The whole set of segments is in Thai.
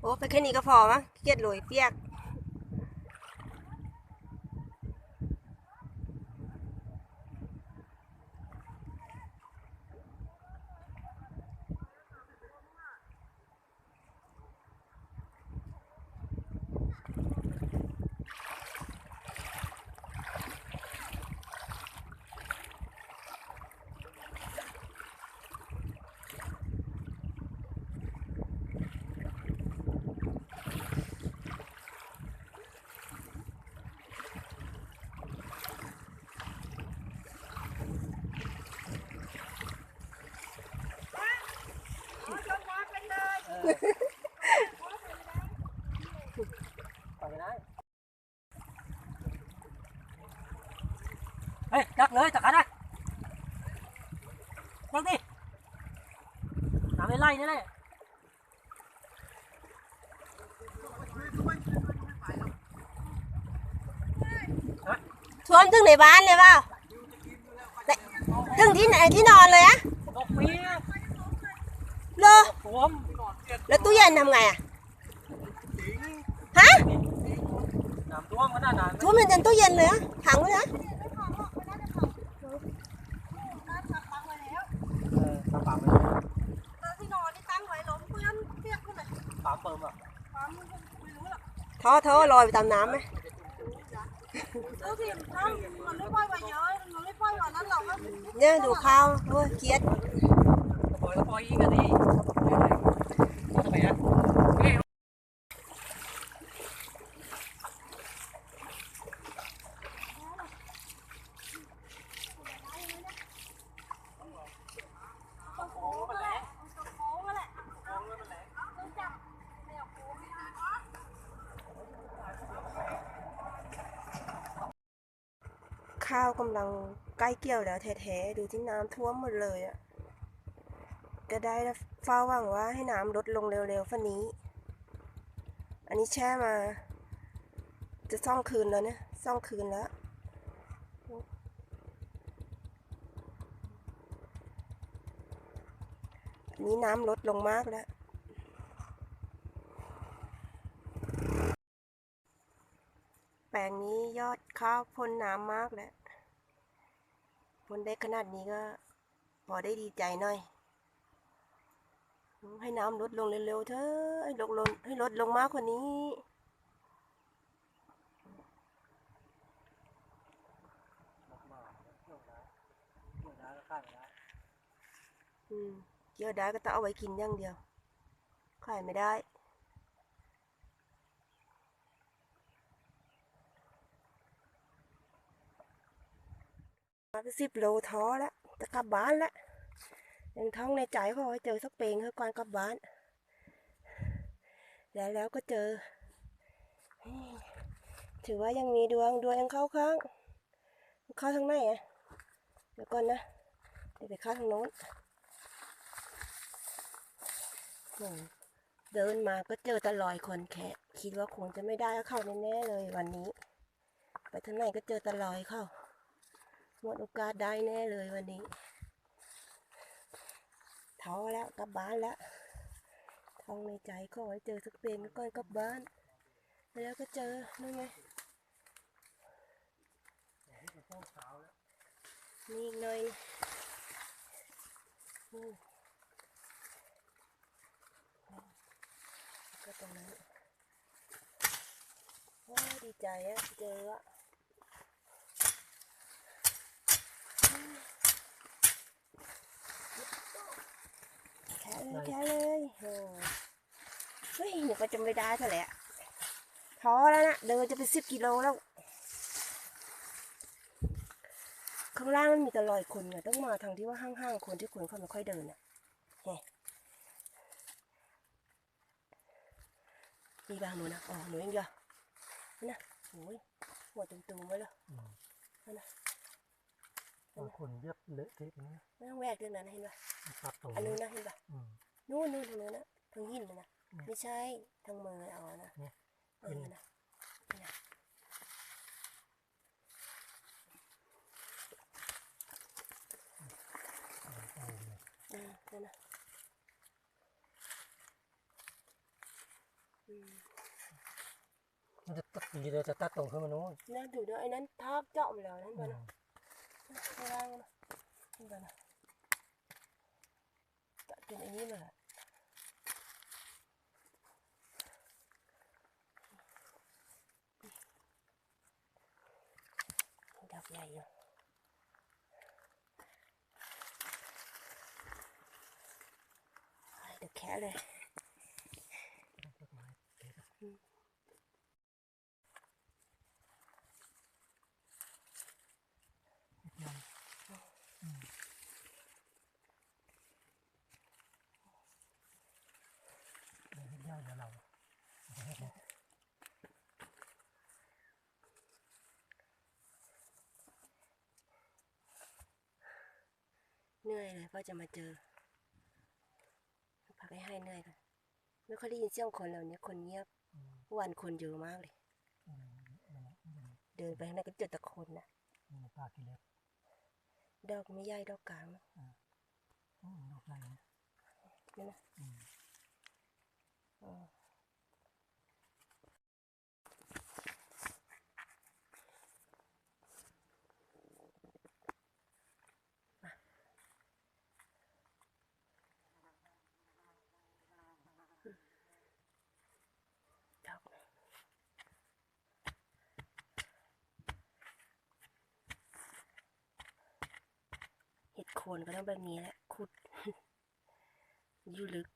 โอ้ไปแค่นี้ก็พอมั้งขี้เกียจโรยเปียก ฮ้ยดักเลยจักรนะดักดิน้ำไม่ไล่นี่แหละท่วมถึงในบ้านเลยเปล่าแต่ถึงที่ไหนที่นอนเลยอะตกปีนะเหรอสวมแล้วตู้เย็นทำไงอะฮะน้ำท่วมขนาดนั้นท่วมมันจนตู้เย็นเลยอะถังเลยอะ เออตาปากไป ที่นอนที่ตั้งไว้ล้มเพื่อนเปียกขึ้นเลย ปากเปิมอะท้อท้อลอยไปตามน้ำไหมซื้อทีมตั้งมันไม่ปล่อยมาเยอะมันไม่ปล่อยมานั้นเราก็เนี่ยดูข้าวโอ้ยเกลียดปล่อยก็ปล่อยอีกอะดิทำไมอะ โค้งมาแหละโค้งมาแหละ ข้าว กำลังใกล้เกี่ยวแล้วแท้ๆ ดูที่น้ำท่วมหมดเลยอะจะได้เฝ้าหวังว่าให้น้ำลดลงเร็วๆฝันนี้ อันนี้แช่มา จะซ่องคืนแล้วเนี่ยซ่องคืนแล้วอันนี้น้ำลดลงมากแล้วแปลงนี้ยอดข้าวพ้นน้ำมากแล้ว พ้นได้ขนาดนี้ก็ พอได้ดีใจหน่อย ให้น้ำลดลงเร็วๆเถอะให้ลดลงให้ลดลงมากกว่านี้อืมเกี่ยวได้ก็ต้องเอาไว้กินอย่างเดียวขายไม่ได้ ไปสิบโลท้อแล้วจะกลับบ้านแล้วยังท้องในใจขอเจอสักเพลงเพื่อก่อนกลับบ้าน แล้วแล้วก็เจอ ถือว่ายังมีดวงดวงยังเข้าข้าง เข้าทางไหนอะเดี๋ยวก่อนนะ เดี๋ยวไปเข้าทางโน้นเดินมาก็เจอแตลอยคนแค่คิดว่าคงจะไม่ได้เข้าแน่ๆเลยวันนี้ ไปทางไหนก็เจอแตลอยเข้า หมดโอกาสได้แน่เลยวันนี้ท้อแล้วกลับบ้านแล้วท้องในใจก็ไว้เจอสักเพลงก็ก่อนกลับบ้าน แล้วก็เจอนู่นไงนี่อีกหน่อยก็ตรงนั้นโอ้ดีใจอะเจออะ แค่เลยแค่เลยโอ้เฮ้ยหนูก็จะไม่ได้เท่าไหร่อะท้อแล้วนะเดินจะไปสิบกิโลแล้ว ข้างล่างมันมีแต่รอยคนไงต้องมาทางที่ว่าห้างๆคนที่คนเขาไม่ค่อยเดินอะไงมีบางหนูนะอ๋อหนูเองเหรอนะโอ้ยหัวตุ่มๆไว้เลยบางคนเย็บเละเทะอย่างนี้ไม่ต้องแวกเรื่องนั้นเห็นปะ ตัดตรงอันนู้นี้นนะเห็นปะอืม นู่นนู่นตรงนู้นนะทางหินนะนะอืมไม่ใช่ทางมือเอานะเนี่ย เออนะนี่นะโอ้โหอืมนั่นนะอืมมันจะตัดดีเลยจะตัดตรงขึ้นมาโน้นนั่นดูด้วยไอ้นั้นทากเจาะไปแล้วนั่นอืปะมนะข้างล่างนะนี่ปะนะตัดเป็นอันนี้มาละ ดอกใหญ่อยู่เดี๋ยวแค่เลย เดี๋ยวให้ย่าเดี๋ยวเรา เหนื่อยเลยพ่อจะมาเจอ พักให้ให้เหนื่อยก่อนไม่ค่อยได้ยินเสียงคนแล้วเนี่ยคนเงียบอืมเมื่อวันคนเยอะมากเลยอืมนั่นแหละอืมเดินไปข้างในก็เจอแต่คนนะอืมปลากิเลสดอกไม่ใหญ่ดอกกลางนะอืมดอกใหญ่นะนี่นะ อืม เออมาดอกเห็ด โคนก็ต้องแบบนี้แหละขุดอยู่ลึก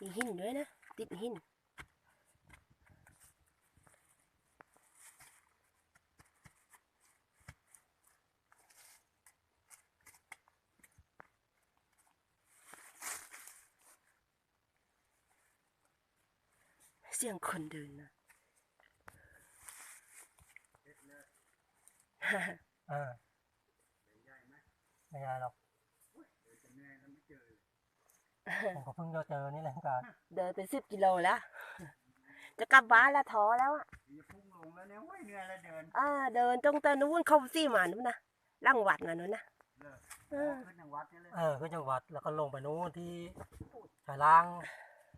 มีหินด้วยนะ ติดหินเสียงคนเดินนะ อ่าไม่ใหญ่หรอกผมก็เพิ่งจะเจอนี่แหละการเดินไปสิบกิโลแล้ว จะกลับบ้านแล้วท้อแล้วอะมีพุ่งลงแล้วเนี่ยโอ้ยเหนื่อยแล้วเดินอ่าเดินตรงตะนู้นเข้าซี่หมานู้นนะล่างวัดมานู้นนะเลิกเออขึ้นทางวัดนี่เลยเออขึ้นจังหวัดแล้วก็ลงไปนู้นที่ฉายล่าง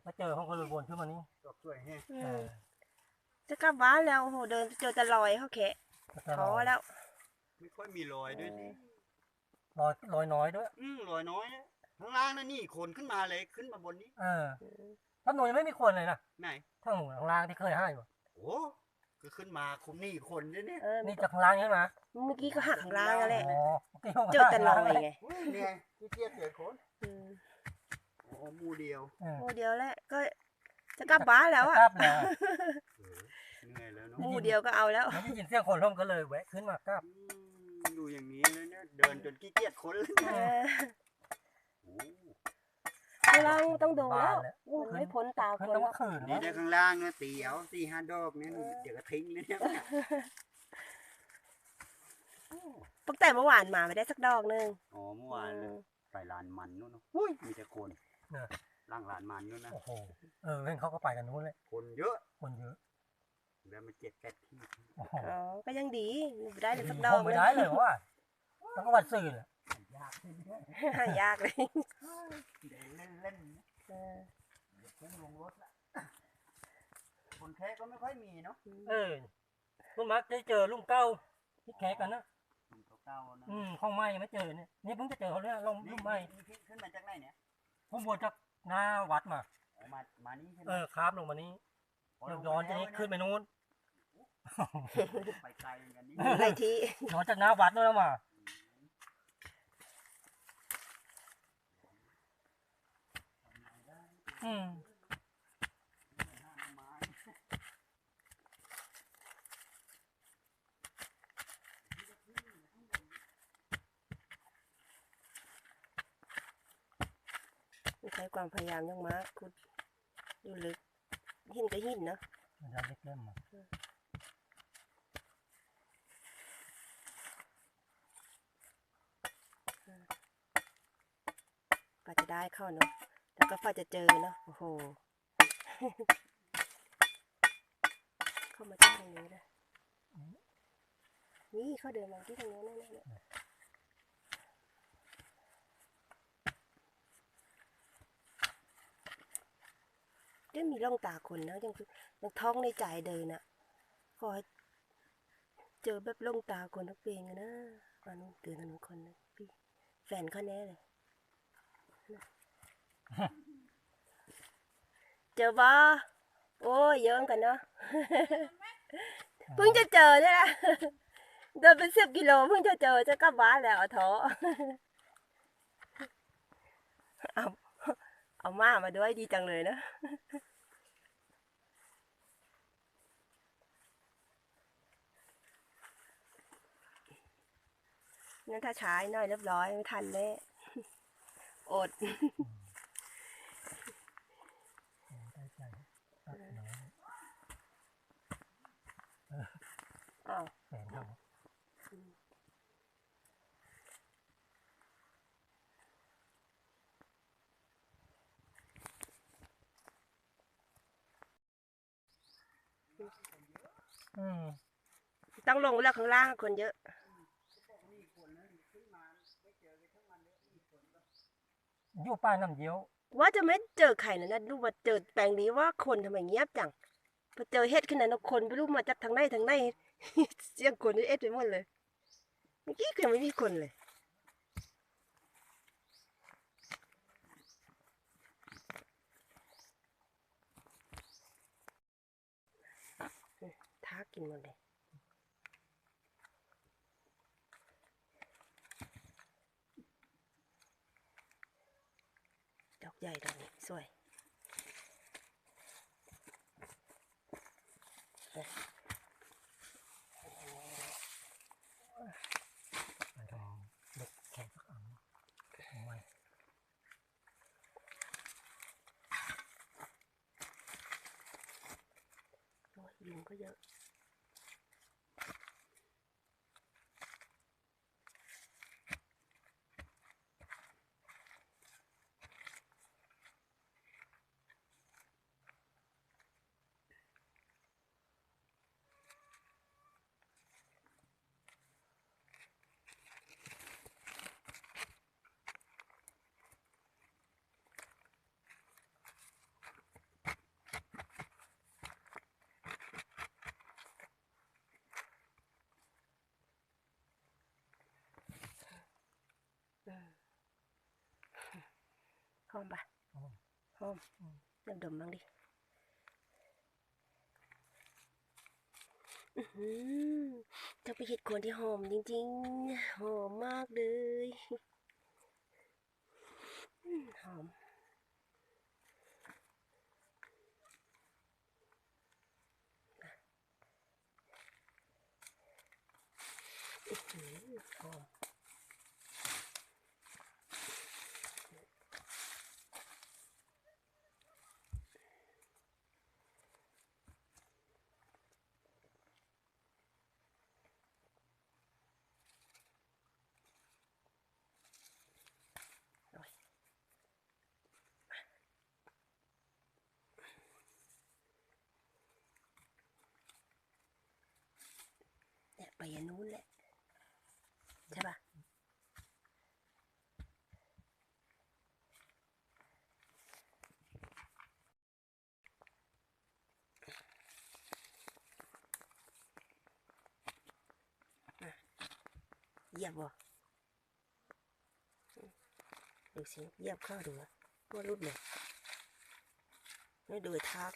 แล้วเจอห้องก็เลยวนขึ้นมานี่ดอกสวยแฮะอืเอมอจะกลับบ้านแล้วโอ้โหเดินเจอแต่รอยเขาแขะก็จะ ท้อลอยแล้ว ไม่ค่อยมีรอยด้วยสิลอยลอยน้อยด้วย อืมรอยน้อยนะข้างล่างนั่นนี่ขนขึ้นมาเลยขึ้นมาบนนี้ เออถ้าหนูยังไม่มีคนเลยนะไหนถ้าหนูข้างล่างที่เคยให้อยู่โอ้ก็ขึ้นมาคุมนี่คนด้วยเนี่ยเออนี่จากข้างล่างใช่ไหมเมื่อกี้ก็หักข้างล่างแล้วแหละอ๋อมื่กี้ขาเจอแต่รอยไงโอ้ยเนี่ยที่เทียบเสียคนอืมโอ้หมูเดียวเออโมเดียวแล้วก็จะกลับบ้านแล้วอะกลับแล้ว เออเหนื่อยแล้วเนาะหมูเดียวก็เอาแล้วไม่ได้ยินเสียงคนร่มก็เลยแวะขึ้นมากลับอืมดูอย่างนี้แล้วเนี่ยเดินจนขี้เกียจคนเลยเอเนี่ยอโอ้ข้างล่างต้องดูแล้วบานแล้วอู้ไม่พ้นตาคขึ้นนต้องแล้ว่าวขืนนี่วะได้ข้างล่างนะตีเอาสี่ห้าดอกเนี่ยเดี๋ยวก็ทิ้งเลยเนี่ยตั้งแต่เมื่อวานมาไม่ได้สักดอกหนึงอ๋อเมื่อวานเลยไปลานมันนู่นเนอะอุ้ยมีแต่คนล่างลานมันนู่นนะโอ้โหเออเพื่อนเขาก็ไปกันนู้นเลยคนเยอะคนเยอะ แล้วมันเจ็ดแปดที่โอ้โหอ๋อก็ยังดีไม่ได้เลยสักดคอกงไม่ได้เลยว่าต้องก็วัดสื่อเลยยากเลยเนี่ยหายากเลยเดินเล่นเล่นๆนะเออเดี๋ยวเพิ่งลงรถละคนแค่ก็ไม่ค่อยมีเนาะเออคุณมักได้เจอลุงเก้าที่แขกกันนะคนเก่าๆนะอืมข้องไม้ยังไม่เจอเนี่ยนี่เพิ่งจะเจอเขาเนี่ยลงนี่ลุงไม้นี่พี่ขึ้นมาจากไหนเนี่ยผมบวชจากหน้าวัดมาอ๋อมามานี่ใช่ไหมเออครับลงมานี้อ๋อเดี๋ยวลงย้อนไปจะนี้แล้วะขึ้นไปนู้น ไปไกลเหมือนกันนี่หลายทีย้อนจากหน้าวัดนู้นแล้วมาอืมไม่ใช้ความพยายามอยังมากคุณอยู่ลึกหินก็หินเนาะมันจะเล็กเล่มอะ กว่าจะ ได้เข้าเนาะแล้วก็กว่าจะเจอเนาะโอ้โหเข้ามาที่ตรงนี้นะนี่เขาเดินมาที่ตรงนี้นั่นนั่นนั่นยังมีร่องตาคนนะยังยังท้องในใจเดินอะขอให้เจอแบบร่องตาคนทุกเพลงนะอันนู้นเตือนอันนู้นคนนะพี่แฟนเขาแน่เลย เจอบ่โอ้ยเยอะเหมือนกันเนาะ เพิ่งจะเจอเนี่ยนะเดินเป็นสิบกิโลเพิ่งจะเจอจะกลับบ้านแล้วท้อเอาเอามามาด้วยดีจังเลยนะนั่นถ้าช้าหน่อยเรียบร้อยไม่ทันแน่ อด ได้ใจตัดน้อยอ้าวแสนเขาอืมต้องลงไปแล้วข้างล่างคนเยอะ อยู่ป้าน้ำเยี้ยว ว่าจะไม่เจอใครนะนะดูว่าเจอแปลงนี้ว่าคนทำไมเงียบจังพอเจอเฮ็ดขึ้นนั้นะคนไม่รู้มาจากทางไหนทางไหนเสียงคนเอ็ดไปหมดเลยเมื่อกี้คือไม่มีคนเลยท้ากินหมดเลยดอกใหญ่ดอกนี้สวย ไปทองเด็กแข็งสักอันเอาไว้ โอ้ยยุงก็เยอะ หอมปะหอมเริ่มดมบ้างดิอื้อหือจะไปเห็ดโคนที่หอมจริงๆ หอมมากเลยอืมหอม อื้อหือหอม เนี่ยไปอันนู้นแหละ ใช่ปะอะ เหยียบบ่ดูสิเหยียบข้าดูว่ารุดเลยไม่ดูทาก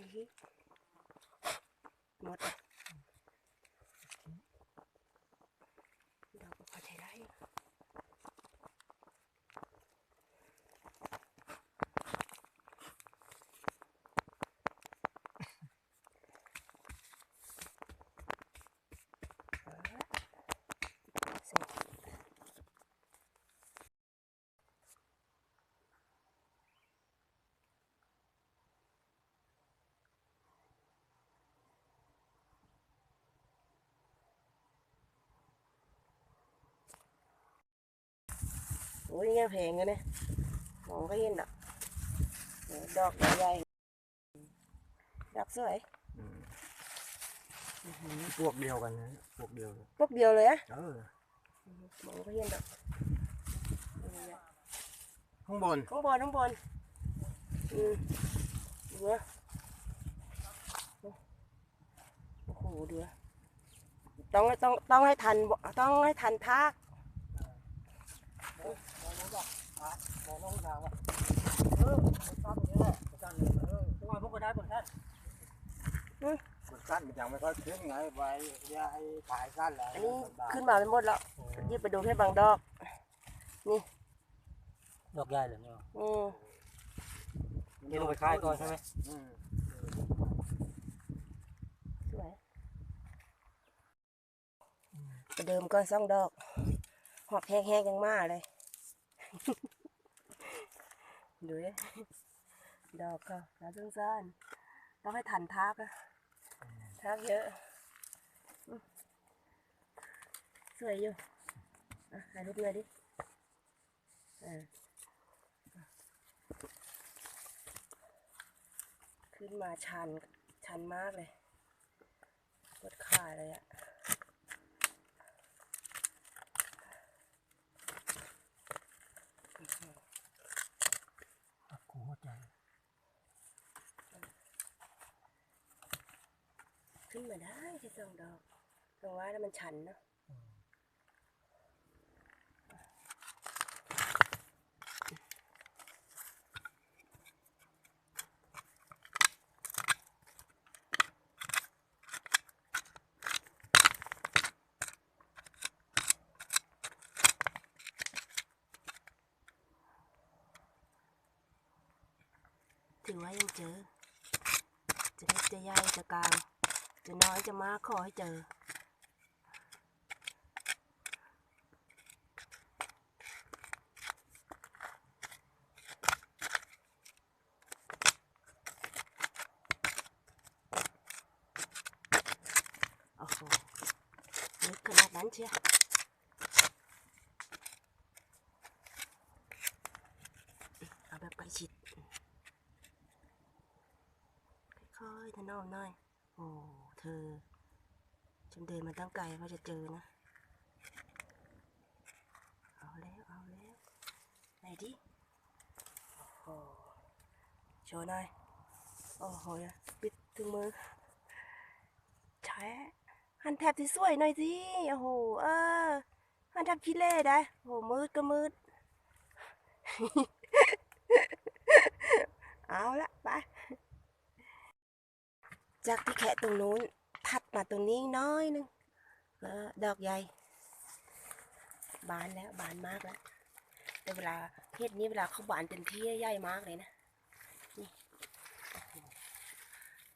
นี่หมดอะดอกก็พอใช้ได้ โอ้ยยังแพงเลยเนี่ยมองก็เห็นอะเออดอกใหญ่ๆดอกสวยพวกเดียวกันนะพวกเดียวกันพวกเดียวเลยอะเออมองก็เห็นดอกข้างบนข้างบนข้างบนอืมดูนะโอ้โหดูนะต้องต้องต้องให้ทันบ่ต้องให้ทันทาก มองน้องดาวอะเออสั้นอย่างนี้แหละสั้นเลยเออทุกวันพวกก็ได้หมดสั้นมันสั้นมันยังไม่ค่อยขึ้นไงไว้ยาให้ขายสั้นแล้วอันนี้ขึ้นมาเป็นหมดแล้วยืดไปดูแค่บางดอก นี่ ดอกใหญ่เลยเนี่ยอืมนี่ลงไปค่ายก่อนใช่ไหมอืมสวยประเดิมก็ซ่องดอก หอกแห้งๆยังมากเลย ดูดิดอกก็น่าสงสารต้องให้ทันทักอะทักเยอะ สวยอยู่อะถ่ายรูปเลยดิเออขึ้นมาชันชันมากเลยปวดขาเลยอะ หักหัวใจ ขึ้นมาได้แค่สองดอกตรงว่าแล้วมันชันเนาะถือว่ายังเจอ จะเล็กจะใหญ่จะกลาง จะน้อยจะมากขอให้เจอ โอ้โหลึกขนาดนั้นเชียวเอาแบบใกล้ชิดค่อยๆถนอมหน่อย เธอ ฉันเดินมาตั้งไกลว่าจะเจอนะ เอาแล้ว เอาแล้ว ไหนดิโอ้โหชว์หน่อย โอ้โหยปิดถึงมือแฉะหันแทบที่สวยหน่อยสิโอ้โห เออ หันแทบขี้เล่ได้โอ้โหมืดก็มืด เอาละไป จากที่แคะตรงนู้นถัดมาตรงนี้น้อยหนึงก็ดอกใหญ่ บานแล้วบานมากแล้วแต่เวลาเฮ็ดนี้เวลาเขาบานเต็มที่ใหญ่มากเลยนะนี่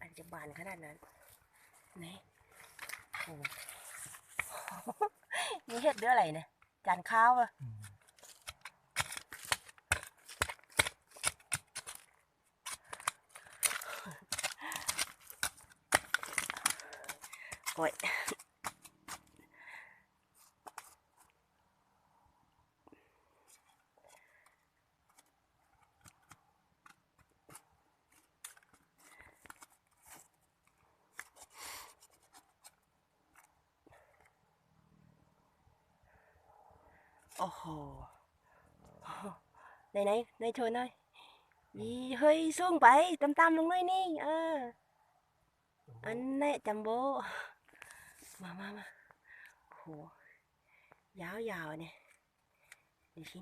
อันจะบานขนาดนั้นไหนโอ้โหนี่เฮ็ดด้วยอะไรเนี่ยจานข้าวอะ โอ้ยโอ้โหไหนไหนไหนโชว์หน่อ มโบ้มามามาโอ้โหยาวๆเนี่ยดูสิ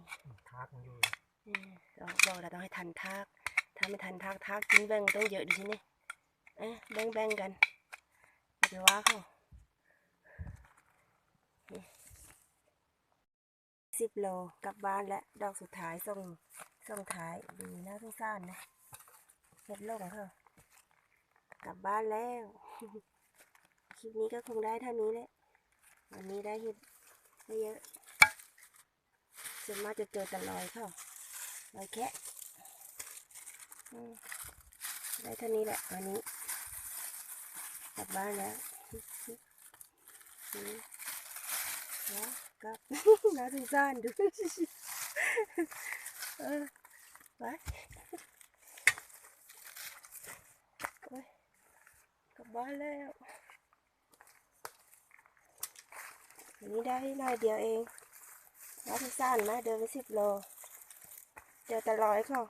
ทากมันอยู่เออเราบอกเราต้องให้ทันทาก ถ้าไม่ทันทากทากกินแบ่งต้องเยอะดูสิเนี่ยเอ๊ะแบ่งแบ่งๆกันเดี๋ยวว่าเขาสิบโลกลับบ้านและดอกสุดท้ายส่งส่งท้ายดูน่าสงสารนะเห็ดลงเขากลับบ้านแล้วค ลิปนี้ก็คงได้เท่านี้แหละวันนี้ได้เห็ดไม่เยอะส่วนมากจะเจอแต่ลอยเขาลอยแคะได้เท่านี้แหละวันนี้กลับบ้านแล้วอืมแล้วกลับน่าสงสารดูเออไปกลับบ้านแล้ว วันนี้ได้หน่อยเดียวเองรับสงสารมากเดินไปสิบโลเจอแต่ร้อยเขา